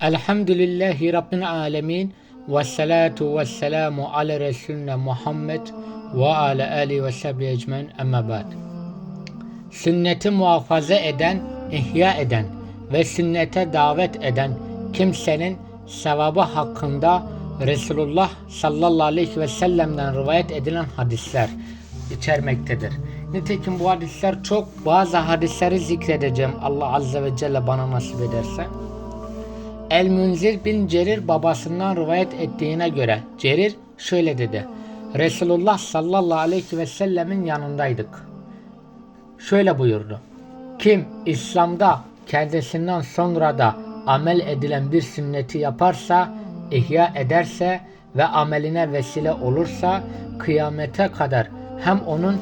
Elhamdülillahi Rabbil alemin ve salatu ve selamu ala Resulüne Muhammed ve ala alihi ve sahbihi ecmain emma. Sünneti muhafaza eden, ihya eden ve sünnete davet eden kimsenin sevabı hakkında Resulullah sallallahu aleyhi ve sellem'den rivayet edilen hadisler içermektedir. Nitekim bu hadisler çok bazı hadisleri zikredeceğim Allah azze ve celle bana nasip ederse. El-Münzir bin Cerir babasından rivayet ettiğine göre Cerir şöyle dedi. Resulullah sallallahu aleyhi ve sellemin yanındaydık. Şöyle buyurdu. Kim İslam'da kendisinden sonra da amel edilen bir sünneti yaparsa, ihya ederse ve ameline vesile olursa kıyamete kadar hem onun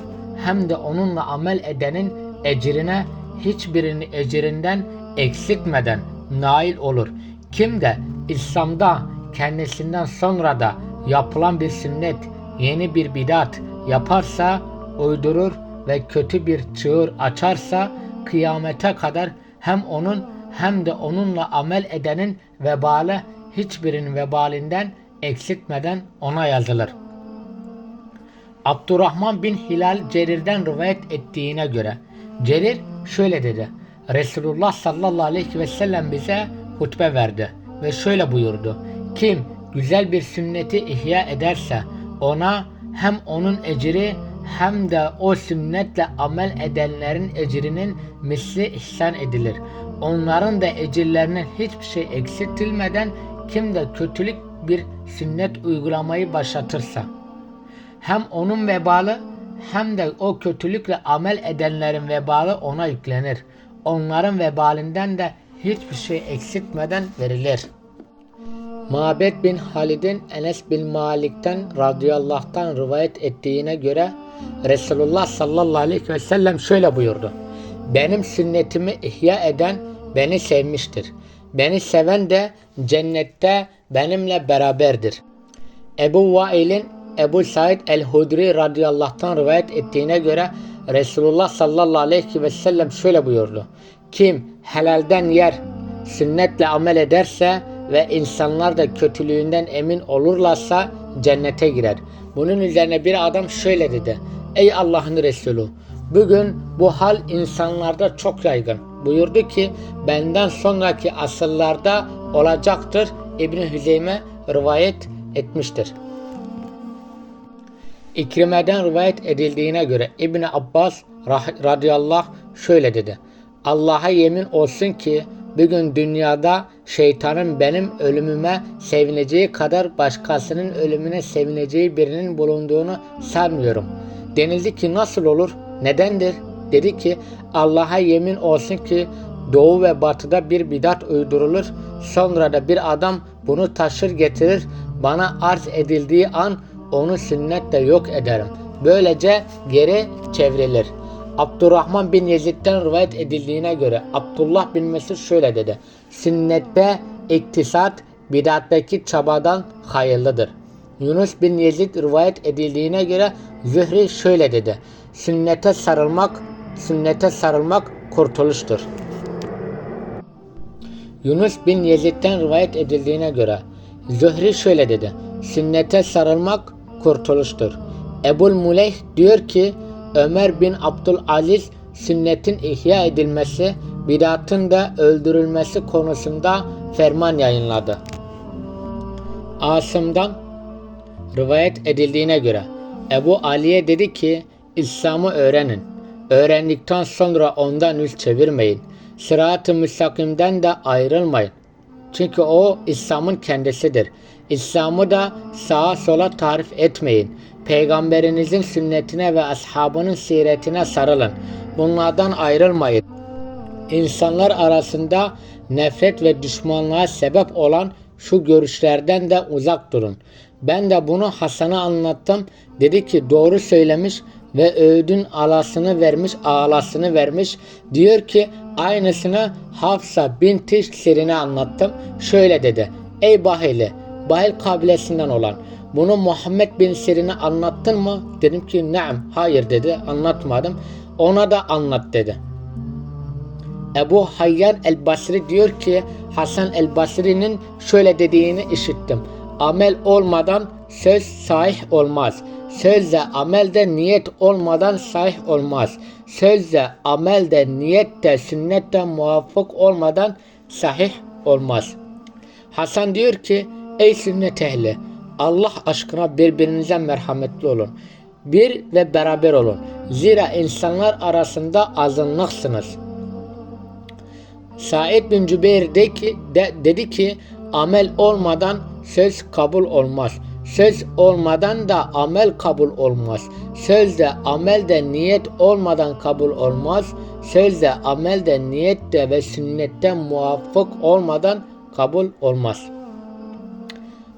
hem de onunla amel edenin ecrine hiçbirini ecrinden eksiltmeden nail olur. Kim de İslam'da kendisinden sonra da yapılan bir sünnet, yeni bir bidat yaparsa, uydurur ve kötü bir çığır açarsa kıyamete kadar hem onun hem de onunla amel edenin vebali hiçbirinin vebalinden eksiltmeden ona yazılır. Abdurrahman bin Hilal Cerir'den rivayet ettiğine göre Cerir şöyle dedi. Resulullah sallallahu aleyhi ve sellem bize hutbe verdi ve şöyle buyurdu. Kim güzel bir sünneti ihya ederse ona hem onun ecri hem de o sünnetle amel edenlerin ecrinin misli ihsan edilir. Onların da ecirlerinin hiçbir şey eksiltilmeden kim de kötülük bir sünnet uygulamayı başlatırsa hem onun vebalı hem de o kötülükle amel edenlerin vebalı ona yüklenir. Onların vebalinden de hiçbir şey eksiltmeden verilir. Mabed bin Halid'in Enes bin Malik'ten radıyallahu rivayet ettiğine göre Resulullah sallallahu aleyhi ve sellem şöyle buyurdu. Benim sünnetimi ihya eden beni sevmiştir. Beni seven de cennette benimle beraberdir. Ebu Vail'in Ebu Said el-Hudri radıyallahu rivayet ettiğine göre Resulullah sallallahu aleyhi ve sellem şöyle buyurdu. Kim helalden yer, sünnetle amel ederse ve insanlar da kötülüğünden emin olurlarsa cennete girer. Bunun üzerine bir adam şöyle dedi. Ey Allah'ın Resulü bugün bu hal insanlarda çok yaygın. Buyurdu ki benden sonraki asıllarda olacaktır. İbni Hüzeyme rivayet etmiştir. İkrime'den rivayet edildiğine göre İbn Abbas radıyallahu şöyle dedi. Allah'a yemin olsun ki bugün dünyada şeytanın benim ölümüme sevineceği kadar başkasının ölümüne sevineceği birinin bulunduğunu sanmıyorum. Denildi ki nasıl olur? Nedendir? Dedi ki Allah'a yemin olsun ki doğu ve batıda bir bidat uydurulur. Sonra da bir adam bunu taşır getirir. Bana arz edildiği an onu sünnetle yok ederim. Böylece geri çevrilir. Abdurrahman bin Yezid'den rivayet edildiğine göre Abdullah bin Mesud şöyle dedi. Sünnette iktisat bidattaki çabadan hayırlıdır. Yunus bin Yezid rivayet edildiğine göre Zühri şöyle dedi. Sünnete sarılmak, sünnete sarılmak kurtuluştur. Yunus bin Yezid'den rivayet edildiğine göre Zühri şöyle dedi. Sünnete sarılmak kurtuluştur. Ebul Muleyh diyor ki Ömer bin Abdülaziz sünnetin ihya edilmesi, bidatın da öldürülmesi konusunda ferman yayınladı. Asım'dan rivayet edildiğine göre Ebu Ali'ye dedi ki İslam'ı öğrenin. Öğrendikten sonra ondan yüz çevirmeyin. Sırat-ı müstakimden de ayrılmayın. Çünkü o İslam'ın kendisidir. İslam'ı da sağa sola tarif etmeyin. Peygamberinizin sünnetine ve ashabının siretine sarılın. Bunlardan ayrılmayın. İnsanlar arasında nefret ve düşmanlığa sebep olan şu görüşlerden de uzak durun. Ben de bunu Hasan'a anlattım. Dedi ki doğru söylemiş ve öğüdün alasını vermiş, ağlasını vermiş. Diyor ki aynısını Hafsa binti Sirin'e anlattım. Şöyle dedi. Ey Bahili, Bahil kabilesinden olan bunu Muhammed bin Sirin'e anlattın mı? Dedim ki naam. Hayır dedi. Anlatmadım. Ona da anlat dedi. Ebu Hayyan el-Basri diyor ki Hasan el-Basri'nin şöyle dediğini işittim. Amel olmadan söz sahih olmaz. Sözle amelde niyet olmadan sahih olmaz. Sözle amelde niyette sünnette muvaffak olmadan sahih olmaz. Hasan diyor ki ey sünnet ehli Allah aşkına birbirinize merhametli olun. Bir ve beraber olun. Zira insanlar arasında azınlıksınız. Said bin Cübeyr de de, dedi ki amel olmadan söz kabul olmaz. Söz olmadan da amel kabul olmaz. Sözde amelde niyet olmadan kabul olmaz. Sözde amelde niyette ve sünnetten muvaffak olmadan kabul olmaz.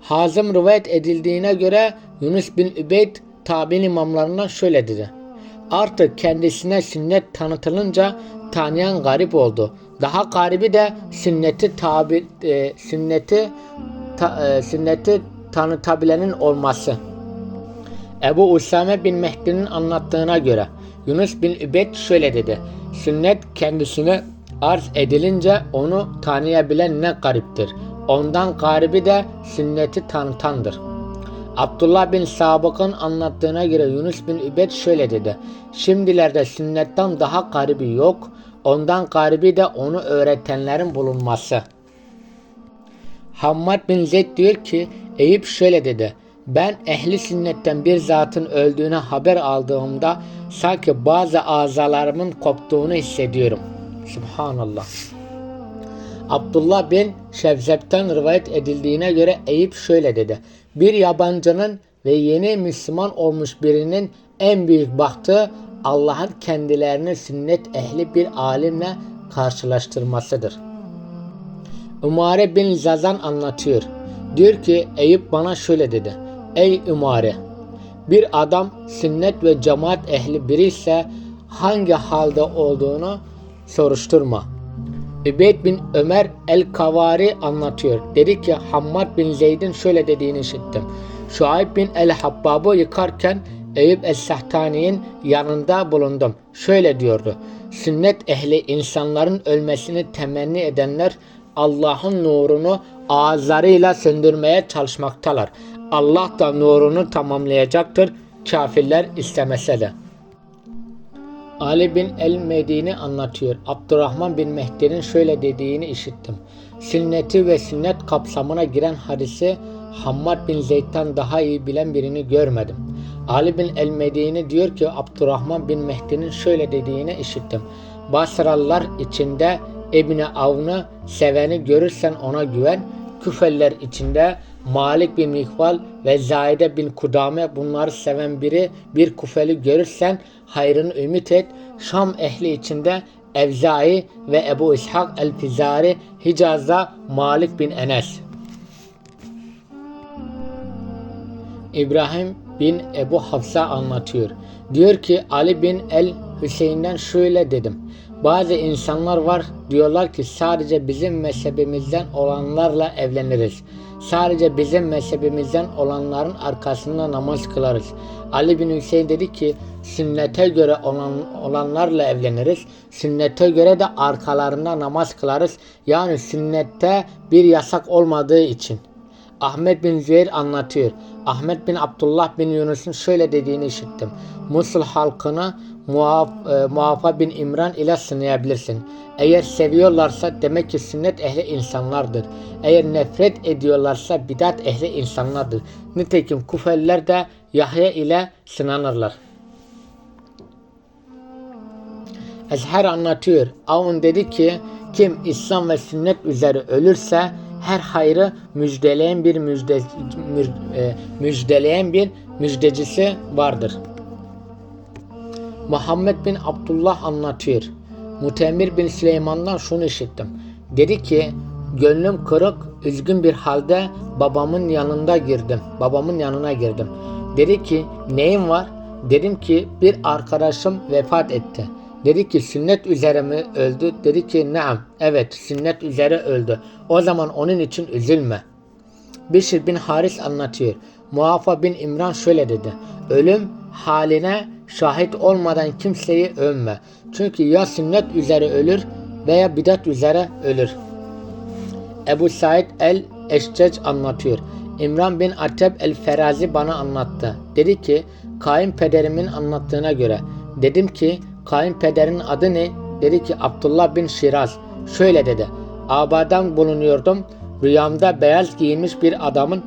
Hazım rivayet edildiğine göre Yunus bin Übeyd tabi'in imamlarından şöyle dedi. Artık kendisine sünnet tanıtılınca tanıyan garip oldu. Daha garibi de sünneti tabi e, sünneti ta, e, sünneti tanıtabilenin olması. Ebu Usame bin Mehdi'nin anlattığına göre Yunus bin Übeyd şöyle dedi. Sünnet kendisine arz edilince onu tanıyabilen ne gariptir. Ondan garibi de sünneti tanıtandır. Abdullah bin Sabık'ın anlattığına göre Yunus bin Übeyd şöyle dedi. Şimdilerde sünnetten daha garibi yok. Ondan garibi de onu öğretenlerin bulunması. Hammad bin Zeyd diyor ki Eyüp şöyle dedi. Ben ehli sünnetten bir zatın öldüğüne haber aldığımda sanki bazı azalarımın koptuğunu hissediyorum. Subhanallah. Abdullah bin Şevzep'ten rivayet edildiğine göre Eyüp şöyle dedi. Bir yabancının ve yeni Müslüman olmuş birinin en büyük bahtı Allah'ın kendilerini sünnet ehli bir alimle karşılaştırmasıdır. Umare bin Zazan anlatıyor. Diyor ki Eyüp bana şöyle dedi. Ey Umare! Bir adam sünnet ve cemaat ehli biri ise hangi halde olduğunu soruşturma. Übeyd bin Ömer el-Kavari anlatıyor. Dedi ki Hammad bin Zeyd'in şöyle dediğini işittim. Şuayb bin el-Habbab'ı yıkarken Eyüp es-Sahtani'nin yanında bulundum. Şöyle diyordu. Sünnet ehli insanların ölmesini temenni edenler Allah'ın nurunu ağızlarıyla söndürmeye çalışmaktalar. Allah da nurunu tamamlayacaktır. Kafirler istemese de. Ali bin el-Medini anlatıyor. Abdurrahman bin Mehdi'nin şöyle dediğini işittim. Sünneti ve sünnet kapsamına giren hadisi Hammad bin Zeyd'den daha iyi bilen birini görmedim. Ali bin el-Medini diyor ki Abdurrahman bin Mehdi'nin şöyle dediğini işittim. Basralılar içinde İbni Avn'ı seveni görürsen ona güven. Küfeliler içinde Malik bin Mikval ve Zayde bin Kudame bunları seven biri bir kufeli görürsen hayrını ümit et. Şam ehli içinde Evzai ve Ebu İshak el-Fizari Hicaz'da Malik bin Enes. İbrahim bin Ebu Hafsa anlatıyor. Diyor ki Ali bin el Hüseyin'den şöyle dedim. Bazı insanlar var diyorlar ki sadece bizim mezhebimizden olanlarla evleniriz. Sadece bizim mezhebimizden olanların arkasında namaz kılarız. Ali bin Hüseyin dedi ki sünnete göre olan, olanlarla evleniriz. Sünnete göre de arkalarında namaz kılarız. Yani sünnette bir yasak olmadığı için. Ahmet bin Züheyr anlatıyor. Ahmet bin Abdullah bin Yunus'un şöyle dediğini işittim. Musul halkını muaf, e, Muafa bin İmran ile sınayabilirsin. Eğer seviyorlarsa demek ki sünnet ehli insanlardır. Eğer nefret ediyorlarsa bidat ehli insanlardır. Nitekim Kufeliler de Yahya ile sınanırlar. Ezher anlatıyor. Avun dedi ki kim İslam ve sünnet üzere ölürse her hayrı müjdeleyen bir müjde, mü- e, müjdeleyen bir müjdecisi vardır. Muhammed bin Abdullah anlatıyor. Mutemir bin Süleyman'dan şunu işittim. Dedi ki gönlüm kırık, üzgün bir halde babamın yanında girdim. Babamın yanına girdim. Dedi ki neyin var? Dedim ki bir arkadaşım vefat etti. Dedi ki sünnet üzere mi öldü? Dedi ki naam. Evet sünnet üzere öldü. O zaman onun için üzülme. Bişir bin Haris anlatıyor. Muafa bin İmran şöyle dedi. Ölüm haline şahit olmadan kimseyi övme. Çünkü ya sünnet üzere ölür veya bidat üzere ölür. Ebu Said el-Eşceç anlatıyor. İmran bin Ateb el-Ferazi bana anlattı. Dedi ki kayınpederimin anlattığına göre. Dedim ki kayınpederin adı ne? Dedi ki Abdullah bin Şiraz. Şöyle dedi. Abadan bulunuyordum. Rüyamda beyaz giyinmiş bir adamın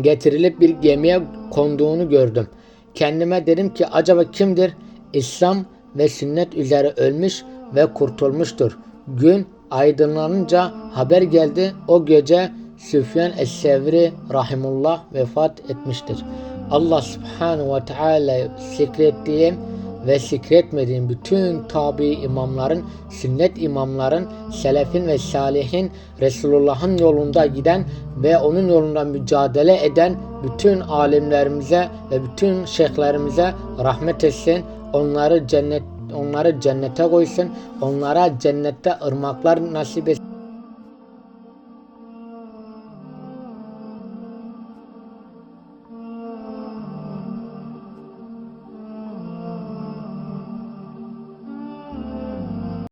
getirilip bir gemiye konduğunu gördüm. Kendime dedim ki acaba kimdir? İslam ve sünnet üzere ölmüş ve kurtulmuştur. Gün aydınlanınca haber geldi. O gece Süfyan Es-Sevri rahimullah vefat etmiştir. Allah subhanahu ve teala zikrettiğim ve zikretmediğim bütün tabi imamların, sünnet imamların, selefin ve salihin, Resulullah'ın yolunda giden ve onun yolunda mücadele eden bütün alimlerimize ve bütün şeyhlerimize rahmet etsin. Onları cennet onları cennete koysun. Onlara cennette ırmaklar nasip etsin.